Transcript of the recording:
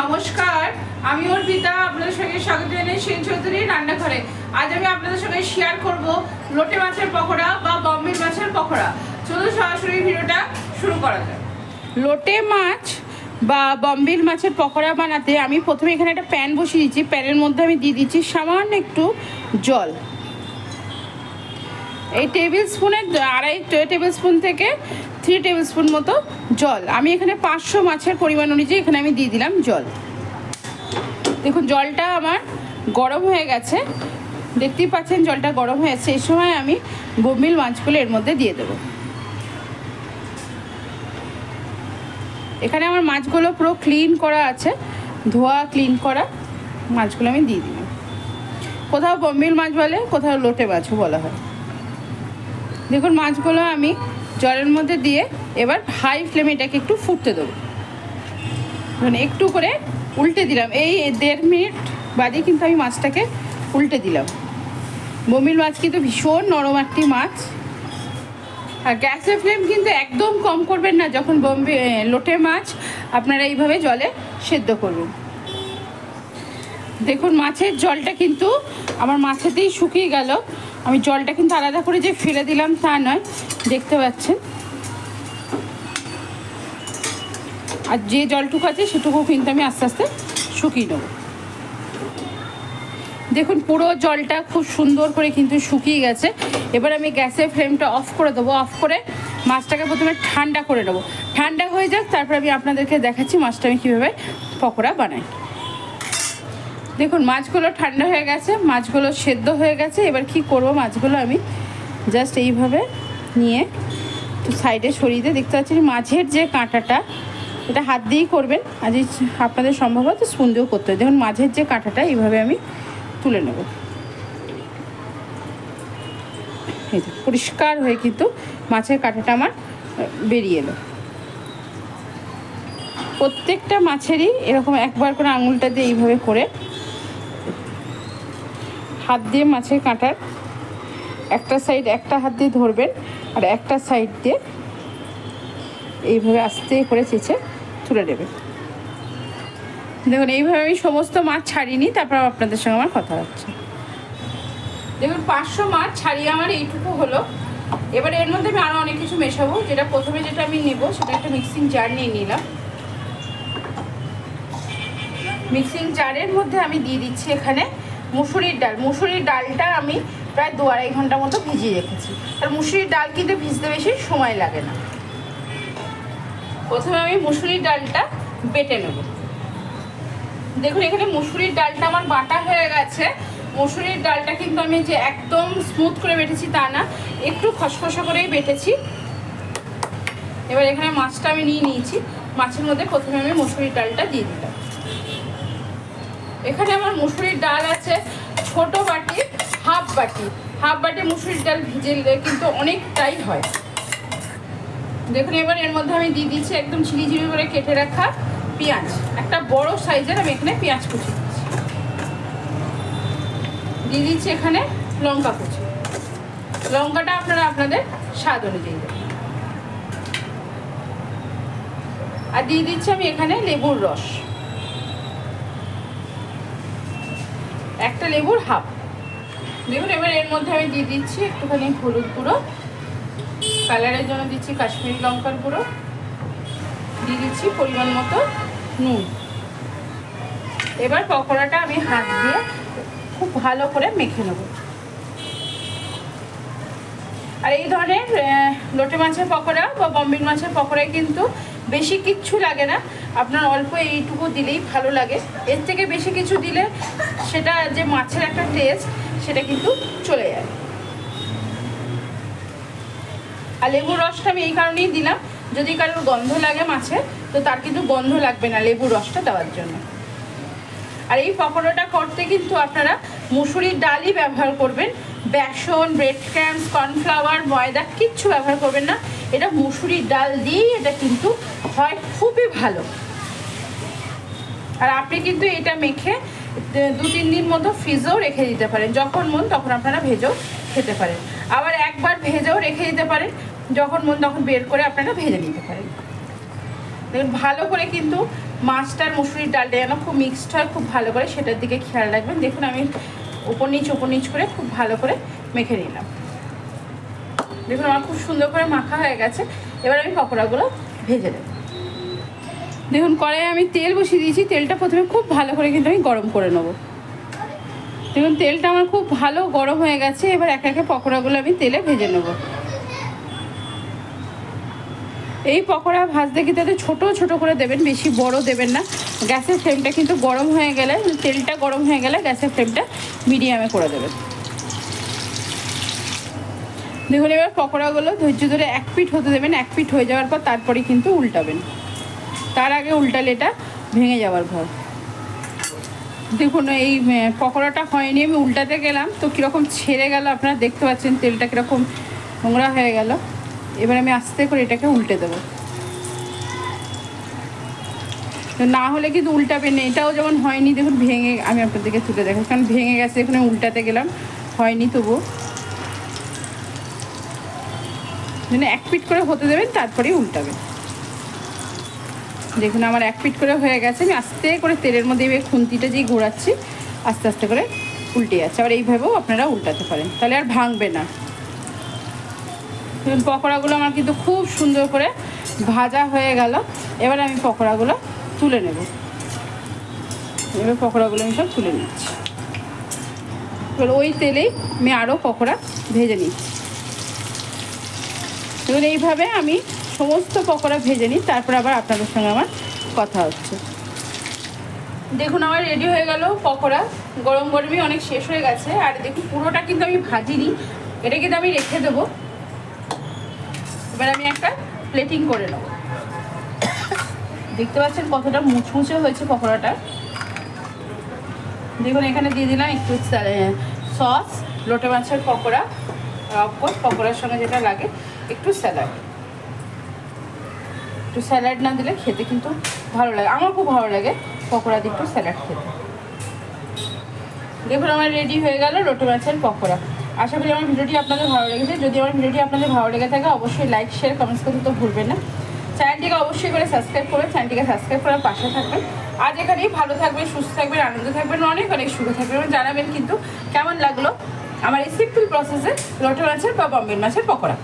নমস্কার, আমি অর্পিতা, আপনাদের সঙ্গে স্বাগত জানাই সেন চৌধুরী রান্নাঘরে। আজ আমি আপনাদের সঙ্গে শেয়ার করব লোটে মাছের পকোড়া বা বম্বের মাছের পকোড়া। চলুন সরাসরি ভিডিওটা শুরু করা যাক। লোটে মাছ বা বম্বিল মাছের পকোড়া বানাতে আমি প্রথমে এখানে একটা প্যান বসিয়ে দিচ্ছি। প্যানের মধ্যে আমি দিয়ে দিচ্ছি সামান্য একটু জল। এই টেবিল স্পুনের আড়াই টেবিল স্পুন থেকে থ্রি টেবিল স্পুন মতো জল। আমি এখানে পাঁচশো মাছের পরিমাণ অনুযায়ী এখানে আমি দিয়ে দিলাম জল। দেখুন, জলটা আমার গরম হয়ে গেছে। দেখতেই পাচ্ছেন জলটা গরম হয়েছে এই সময় আমি বমিল মাছগুলো এর মধ্যে দিয়ে দেবো। এখানে আমার মাছগুলো পুরো ক্লিন করা আছে। ধোয়া ক্লিন করা মাছগুলো আমি দিয়ে দিলাম। কোথাও বম্বিল মাছ বলে, কোথাও লোটে মাছও বলা হয়। দেখুন মাছগুলো আমি জলের মধ্যে দিয়ে এবার হাই ফ্লেমে এটাকে একটু ফুটতে দেবো। মানে একটু করে উল্টে দিলাম। এই দেড় মিনিট বাদে কিন্তু আমি মাছটাকে উল্টে দিলাম। বমির মাছ কিন্তু ভীষণ নরম একটি মাছ। আর গ্যাসের ফ্লেম কিন্তু একদম কম করবেন না, যখন বম্বে লোটে মাছ, আপনারা এইভাবে জলে সেদ্ধ করবেন দেখুন, মাছের জলটা কিন্তু আমার মাছেতেই শুকিয়ে গেল। আমি জলটা কিন্তু আলাদা করে যে ফেলে দিলাম তা নয়, দেখতে পাচ্ছেন। আর যে জলটুকু আছে সেটুকু কিন্তু আমি আস্তে আস্তে শুকিয়ে নেব। দেখুন, পুরো জলটা খুব সুন্দর করে কিন্তু শুকিয়ে গেছে। এবার আমি গ্যাসের ফ্লেমটা অফ করে দেবো, অফ করে মাছটাকে প্রথমে ঠান্ডা করে নেব। ঠান্ডা হয়ে যাক, তারপর আমি আপনাদেরকে দেখাচ্ছি মাছটা আমি কীভাবে পকোড়া বানাই। দেখুন, মাছগুলো ঠান্ডা হয়ে গেছে, মাছগুলো সেদ্ধ হয়ে গেছে। এবার কি করব, মাছগুলো আমি জাস্ট এইভাবে নিয়ে সাইডে সরিয়ে দিয়ে দেখতে পাচ্ছি মাছের যে কাঁটাটা, এটা হাত দিয়েই করবেন। আজ আপনাদের সম্ভবত স্পুন দিয়েও করতে হয় দেখুন, মাছের যে কাঁটাটা, এইভাবে আমি তুলে নেব। পরিষ্কার হয়ে কিন্তু মাছের কাঁটাটা আমার বেরিয়ে এলো। প্রত্যেকটা মাছেরই এরকম একবার করে আঙুলটা দিয়ে এইভাবে করে হাত দিয়ে মাছের কাঁটার একটা সাইড একটা হাত দিয়ে ধরবেন আর একটা সাইড দিয়ে এইভাবে আস্তে করে চেঁচে তুলে নেবেন। দেখুন, এইভাবে আমি সমস্ত মাছ ছাড়িনি তারপর আপনাদের সঙ্গে আমার কথা হচ্ছে। দেখুন, পাঁচশো মাছ ছাড়িয়ে আমার এইটুকু হলো। এবার এর মধ্যে আমি আরও অনেক কিছু মেশাবো, যেটা প্রথমে যেটা আমি নেব সেটা একটা মিক্সিং জার নিয়ে নিলাম। মিক্সিং জারের মধ্যে আমি দিয়ে দিচ্ছি এখানে মুসুরির ডাল। মুসুরির ডালটা আমি প্রায় দু আড়াই ঘণ্টা মতো ভিজিয়ে রেখেছি। আর মুসুরির ডাল কিন্তু ভিজতে বেশি সময় লাগে না। প্রথমে আমি মুসুরির ডালটা বেটে নেব। দেখুন, এখানে মুসুরির ডালটা আমার বাটা হয়ে গেছে। মুসুরির ডালটা কিন্তু আমি যে একদম স্মুথ করে বেটেছি তা না, একটু খসখসা করেই বেটেছি। এবার এখানে মাছটা আমি নিয়ে নিয়েছি। মাছের মধ্যে প্রথমে আমি মুসুরির ডালটা দিয়ে দিলাম। এখানে আমার মুসুরির ডাল আছে, ছোট বাটি, হাফ বাটি। হাফ বাটি মুসুরির ডাল ভিজে কিন্তু অনেকটাই হয়। দেখুন, এবার এর মধ্যে আমি দিয়ে দিচ্ছি একদম ঝিরি ঝিরি করে কেটে রাখা পেঁয়াজ। একটা বড় সাইজের আমি এখানে পেঁয়াজ কুচি দিচ্ছি। দিয়ে দিচ্ছি এখানে লঙ্কা কুচি। লঙ্কাটা আপনারা আপনাদের স্বাদ অনুযায়ী দেবেন। আর দিয়ে দিচ্ছি আমি এখানে লেবুর রস। একটা লেবুর হাফ। দেখুন, এবার এর মধ্যে আমি দিয়ে দিচ্ছি একটুখানি হলুদ গুঁড়ো। কালারের জন্য দিচ্ছি কাশ্মীরি লঙ্কার গুঁড়ো। দিয়ে দিচ্ছি পরিমাণ মতো নুন। এবার পকোড়াটা আমি হাত দিয়ে খুব ভালো করে মেখে নেব। আর এই ধরনের লোটে মাছের পকোড়া বা বম্বির মাছের পকোড়ায় কিন্তু বেশি কিচ্ছু লাগে না। আপনার অল্প এইটুকু দিলেই ভালো লাগে। এর থেকে বেশি কিছু দিলে সেটা যে মাছের একটা টেস্ট সেটা কিন্তু চলে যায়। আর লেবুর রসটা আমি এই কারণেই দিলাম। যদি কারোর গন্ধ লাগে মাছে তো তার কিন্তু গন্ধ লাগবে না লেবুর রসটা দেওয়ার জন্য। আর এই পকোড়াটা করতে কিন্তু আপনারা মুসুরির ডালই ব্যবহার করবেন। বেসন ব্রেড ক্র্যাম্স কর্নফ্লাওয়ার ময়দা কিচ্ছু ব্যবহার করবেন না। এটা মুসুরির ডাল দিয়েই এটা কিন্তু হয়। খুবই ভালো। আর আপনি কিন্তু এটা মেখে দু, তিন দিন মতো ফ্রিজেও রেখে দিতে পারেন। যখন মন তখন আপনারা ভেজেও খেতে পারেন। আবার একবার ভেজেও রেখে দিতে পারেন। যখন মন তখন বের করে আপনারা ভেজে নিতে পারেন। দেখুন, ভালো করে কিন্তু মাছটার মুসুরির ডালটা যেন খুব মিক্সড হয়, খুব ভালো করে, সেটার দিকে খেয়াল রাখবেন। দেখুন, আমি উপর নিচ উপর নিচ করে খুব ভালো করে মেখে নিলাম। দেখুন, আমার খুব সুন্দর করে মাখা হয়ে গেছে। এবার আমি পকোড়াগুলো ভেজে দেবো দেখুন, কড়াইয়ে আমি তেল বসিয়ে দিয়েছি, তেলটা প্রথমে খুব ভালো করে কিন্তু আমি গরম করে নেব। দেখুন, তেলটা আমার খুব ভালো গরম হয়ে গেছে, এবার একে একে পকোড়াগুলো আমি তেলে ভেজে নেব। এই পকোড়া ভাজতে কিন্তু এতে ছোটো ছোটো করে দেবেন, বেশি বড় দেবেন না। গ্যাসের ফ্লেমটা কিন্তু গরম হয়ে গেলে, তেলটা গরম হয়ে গেলে গ্যাসের ফ্লেমটা মিডিয়ামে করে দেবেন। দেখুন, এবার পকোড়াগুলো ধৈর্য ধরে এক পিঠ হতে দেবেন, এক পিঠ হয়ে যাওয়ার পর তারপরে কিন্তু উল্টাবেন। তার আগে উল্টালে এটা ভেঙে যাওয়ার ভয়। দেখুন, এই পকোড়াটা হয়নি, আমি উল্টাতে গেলাম, তো কীরকম ছেড়ে গেল, আপনারা দেখতে পাচ্ছেন, তেলটা কীরকম নোংরা হয়ে গেল। এবার আমি আস্তে করে এটাকে উল্টে দেবো। না হলে কিন্তু উল্টাবে না, এটাও যেমন হয়নি, দেখুন, ভেঙে, আমি আপনাদেরকে তুলে দেখো কারণ ভেঙে গেছে, এখানে উল্টাতে গেলাম, হয়নি তবু। মানে এক পিট করে হতে দেবেন, তারপরেই উল্টাবেন। দেখুন, আমার এক পিট করে হয়ে গেছে। আমি আস্তে করে তেলের মধ্যে এবার খুন্তিটা যেই ঘোরাচ্ছি, আস্তে আস্তে করে উল্টে যাচ্ছে। আবার এইভাবেও আপনারা উল্টাতে পারেন। তাহলে আর ভাঙবে না। পকোড়াগুলো আমার কিন্তু খুব সুন্দর করে ভাজা হয়ে গেল। এবার আমি পকোড়াগুলো তুলে নেব। এবার পকোড়াগুলো আমি সব তুলে নিচ্ছি। এবার ওই তেলেই আমি আরও পকোড়া ভেজে নিচ্ছি। এবার এইভাবে আমি সমস্ত পকোড়া ভেজে নিই, তারপর আবার আপনাদের সঙ্গে আমার কথা হচ্ছে। দেখুন, আমার রেডি হয়ে গেল পকোড়া। গরম গরমই অনেক শেষ হয়ে গেছে, আর দেখুন, পুরোটা কিন্তু আমি ভাজিনি। এটা কিন্তু আমি রেখে দেবো। এবার আমি একটা প্লেটিং করে নেব। দেখতে পাচ্ছেন কতটা মুচমুচে হয়েছে পকোড়াটা। দেখুন, এখানে দিয়ে দিলাম একটু সস লোটে মাছের পকোড়া অফকোর্স পকোড়ার সঙ্গে যেটা লাগে, একটু স্যালাড একটু স্যালাড না দিলে খেতে কিন্তু ভালো লাগে। আমার খুব ভালো লাগে পকোড়া দিয়ে একটু স্যালাড খেতে। দেখুন, আমার রেডি হয়ে গেল লোটে মাছের পকোড়া। আশা করি আমার ভিডিওটি আপনাদের ভালো লেগেছে। যদি আমার ভিডিওটি আপনাদের ভালো লেগে থাকে, অবশ্যই লাইক শেয়ার কমেন্টস করতে তো ভুলবেন না। চ্যানেলটিকে অবশ্যই করে সাবস্ক্রাইব করবেন, চ্যানেলটিকে সাবস্ক্রাইব করার পাশে থাকবেন। আজ এখানেই ভালো থাকবেন, সুস্থ থাকবেন, আনন্দ থাকবেন, অনেক অনেক সুখে থাকবেন এবং জানাবেন কিন্তু কেমন লাগল আমার এই সিম্পল প্রসেসে লোটে মাছের বা বম্বের মাছের পকোড়া।